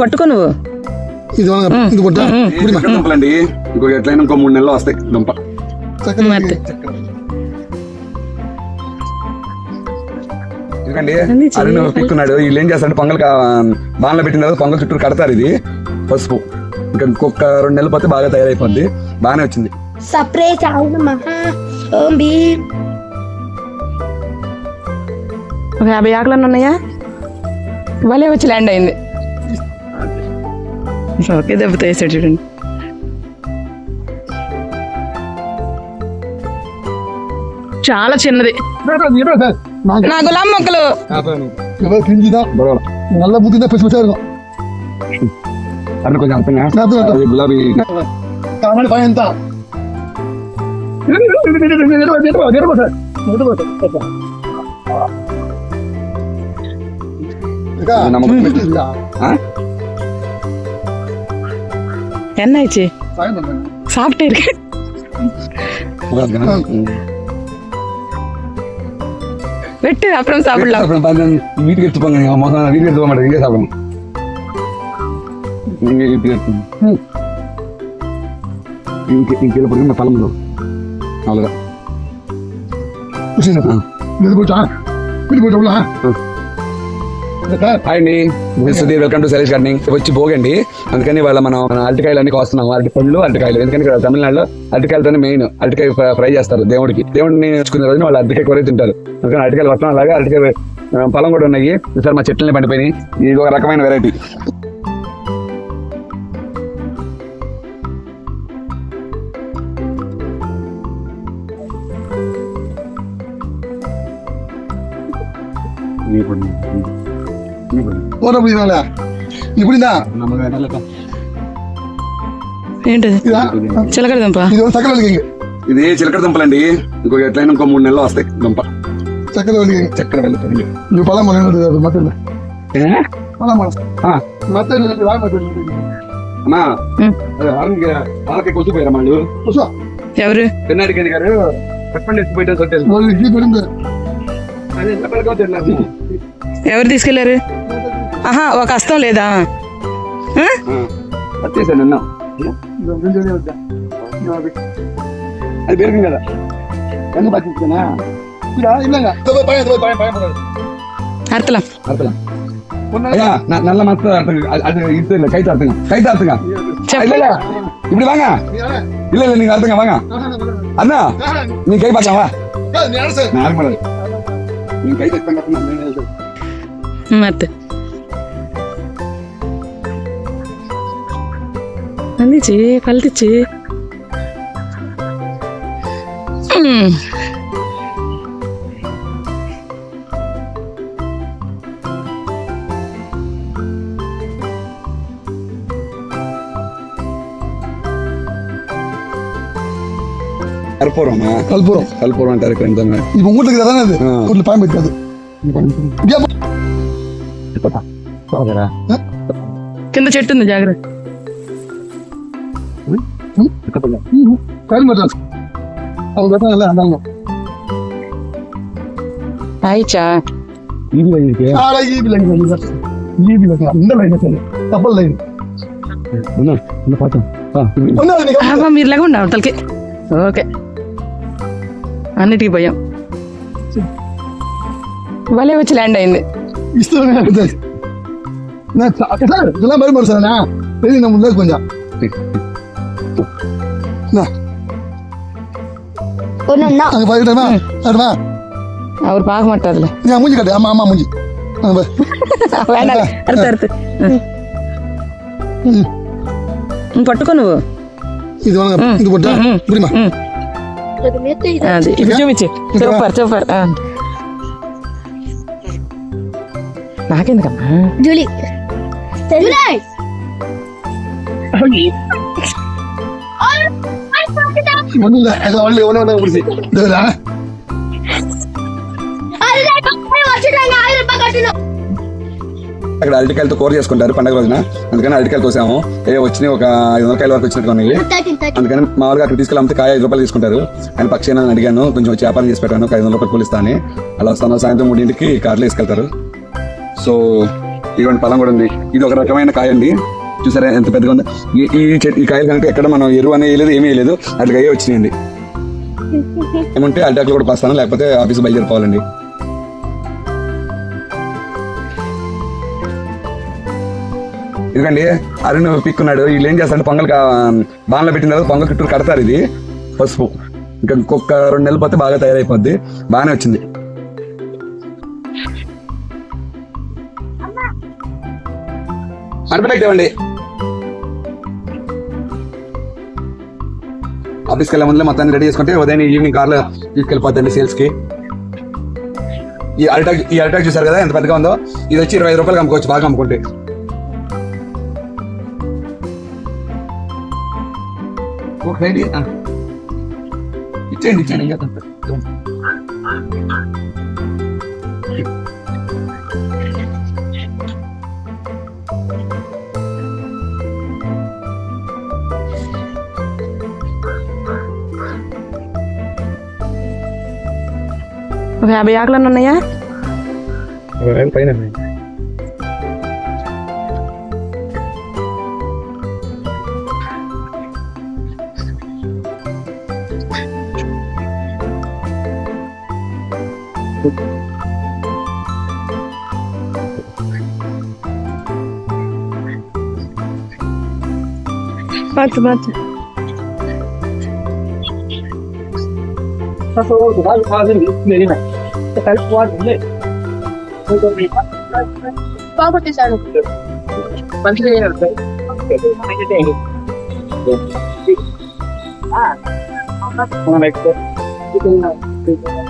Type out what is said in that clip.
పట్టుకో నువ్వు. ఇది పొట్ట ఇంకో ఎట్లయినా ఇంకో మూడు నెలలు వస్తాయి. దుంప. చక్కగా చెయ్యి. అరుణ్ పిక్కున్నాడు. వీళ్ళు ఏం చేస్తారంటే పొంగల్ బాణలో పెట్టిన తర్వాత పొంగల్ చుట్టూ కడతారు ఇది. పసుపు. ఇంకా ఇంకొక రెండు నెలలు పోతే బాగా తయారైపోద్ది. బాగానే వచ్చింది. భీమ్. ఒక యాభై ఆకులన్నీ ఉన్నాయా? ఇవాళే వచ్చి ల్యాండ్ అయింది. ఓకే దెబ్బతో వేసాడు చూడండి. చాలా చిన్నది. నా గులాం మొక్కలు ఎవరు కిందిదా నల్ల బుద్ధిదా పచ్చి వచ్చారు అరుణ్ కొంచెం అర్థంగా అర్థం, అర్థం. అది గులాబీ కామని పై ఎంత ఇక, నమ్మకం. ఆ? என்ன ஆயிடுச்சு సాయంత్రం. சாப்பிட்டே இருக்கு ఉమ్. வெட்டு அப்புறம் சாப்பிடலாம். அப்புறம் வீட்டுக்கு எடுத்து போங்க. எங்கள் அம்மா நான் வீட்டுக்கு எடுத்து போக மாட்டேன் இங்கே சாப்பிடணும். நீங்கள் வீட்டுக்கு எடுத்து நீங்கள் கீழே போடுங்க பழம் அவ்வளோதான் போச்சா? வீட்டுக்கு போச்சா హాయ్ అండి Sudheer welcome to select gardening వచ్చి భోగండి. అందుకని వాళ్ళ మనం అరటికాయలు అన్ని కోస్తున్నాం అరటి పండ్లు అరటికాయలు. ఎందుకని ఇక్కడ తమిళనాడులో అరటికాయలతోనే మెయిన్ అరటికాయ ఫ్రై- చేస్తారు దేవుడికి. దేవుడిని నేర్చుకునే రోజున వాళ్ళు అరటికాయ కూర తింటారు. అందుకని అరటికాయలు వస్తాం. అలాగే అరటికాయ పొలం కూడా ఉన్నాయి. ఈసారి మా చెట్లని పండిపోయినాయి. ఇది ఒక రకమైన వెరైటీ ఇప్పుడు పోయి తినాలా? ఇప్పుడు ఇందా? ఏంటది ఇదా? చిలకడ దుంప ఇది ఒక చక్కల వెలిగింగ్. ఇది చిలకడ దుంపలండి ఇంకో ఎట్లయినా ఇంకో మూడు నెలలు వస్తాయి దుంప చక్కల వెలిగింగ్. చక్కెర వెళ్ళిపోయింది నువ్వు పొలం మొదలు ఉంటుంది కదా, మధ్యలో. పొలం మొదలు. మధ్యలో ఉంటుంది, రా మధ్యలో ఉంటుంది. అమ్మా ఉమ్. వాళ్ళకి కొట్టుపోయారు వాళ్ళు కూర్చో. ఎవరు పెన్నాడికి గారు చెప్పండి ఎత్తిపోయితే సొట్టేసి వాళ్ళు ఇడ్లీ పెడింది. అది ఎంత పడుకోవచ్చు ఎట్లా? ఎవరు తీసుకెళ్లారు ఆహా ఒక హస్తం లేదా? పట్టేశాను అన్నా అది పెరిగింది కదా? ఎందుకు పట్టించానా அர்த்தலாம் அர்த்தலாம் ஐயா நல்ல மனசு அது இது இல்ல கை தாத்துங்க கை தாத்துங்க இல்ல இல்ல இப்படி வாங்க இல்ல இல்ல நீங்க அர்த்தங்க வாங்க அண்ணா நீ கை பார்க்கலாம் வா நார்மல் நீ கை தாத்துங்க அர்த்தம் అందించి కలితిచ్చి మ్మ్. కర్పూరమా కల్పురం. కర్పూరం అంటారు ఇక్కడ ఎంత ఈ ముంగుట్లకి కదా అది ఆ. ఒట్లు పైన పెట్టాదు కింద చెట్టు ఉంది జాగ్రత్త కాదు పెట్టాలి అది పెట్టాలి అందంగా ఆయిచా ఆడ ఈ బిల్లంగి ఈ బిల్లంగి. ఈ బిల్లంగి అందరూ లైన్ పెట్టాలి తప్పలు లైన్ ఉన్నది నీకు ఆహా, మీరు లేకుండా ఉండాలి తలకి ఓకే అన్నిటికీ పోయాం భలే వచ్చి ల్యాండ్ అయింది ఇస్తున్నాను పెద్దది. నా చ- అక్కడ సార్, அங்க பாத்துட்டேமா அதுமா அவர் பார்க்க மாட்டார்ல நீ மூஞ்சி கட்டு ஆமா ஆமா மூஞ்சி அங்க பாரு. వేడాలి అరుతు అరుతు ம். నువ్వు పట్టుకో నువ్వు இது வாங்க இது போட்டா ம். புரியுமா ఉమ్, అది ఇప్పుడు చూపించు సూపర్ సూపర్ ఆ. నాకెందుకమ్మా జూలీ జూలీ ஒண்ணும் இல்ல அது ஒண்ணு ஒண்ணு ஒண்ணு பிடிச்சி இதுடா అక్కడ అరటికాయలతో కూర చేసుకుంటారు పండగ రోజున అందుకని అరటికాయలు కోసాము ఏ వచ్చినాయి ఒక ఐదు వందల కాయల వరకు వచ్చినట్టు ఉన్నాయి థర్టీన్ థర్టీ అందుకని మామూలుగా అక్కడ తీసుకెళ్ళి అమ్మితే కాయ ఐదు రూపాయలు తీసుకుంటారు ఆయన పక్షి అని అడిగాను కొంచెం వచ్చి వ్యాపారం చేసి పెట్టాను ఒక ఐదు వందల రూపాయలు కూలిస్తా అని అలా వస్తాను సాయంత్రం మూడింటికి కార్లో తీసుకెళ్తారు సో ఇటువంటి పొలం కూడా ఉంది ఇది ఒక రకమైన కాయ అండి చూసారా ఎంత పెద్దగా ఉందో? ఈ ఈ చెట్టు ఈ కాయలు కనుక ఎక్కడ మనం ఎరువు అనేది వేయలేదు ఏమీ వేయలేదు అట్లా అయ్యే వచ్చినాయండి. ఏమంటే అడ్డాకులు కూడా పాస్తాను లేకపోతే ఆఫీస్ బయలుదేరిపోవాలండి. ఎందుకండి అరుణ్ పిక్కున్నాడు. వీళ్ళు ఏం చేస్తారంటే పొంగల్ బాణలో పెట్టిన తర్వాత పొంగల్ చుట్టూ కడతారు ఇది పసుపు. ఇంకా ఇంకొక రెండు నెలలు పోతే బాగా తయారైపోద్ది. బాగానే వచ్చింది. అనిపెట్టేవండి ఆఫీస్కి వెళ్ళే ముందులే మొత్తాన్ని రెడీ చేసుకుంటే ఉదయం ఈవినింగ్ కార్లో తీసుకెళ్ళిపోద్దండి సేల్స్కి. ఈ అల్టాక్ ఈ అల్టాక్ చూసారు కదా ఎంత పెద్దగా ఉందో? ఇది వచ్చి ఇరవై ఐదు రూపాయలు అమ్ముకోవచ్చు బాగా అమ్ముకుంటే. ఇచ్చేయండి ఇచ్చేయండి. ఇంకా ఒక యాభై ఆకులన్నీ ఉన్నాయా పైన the type one, isn't it? So the Power is out of it. Ah, how much? One extra.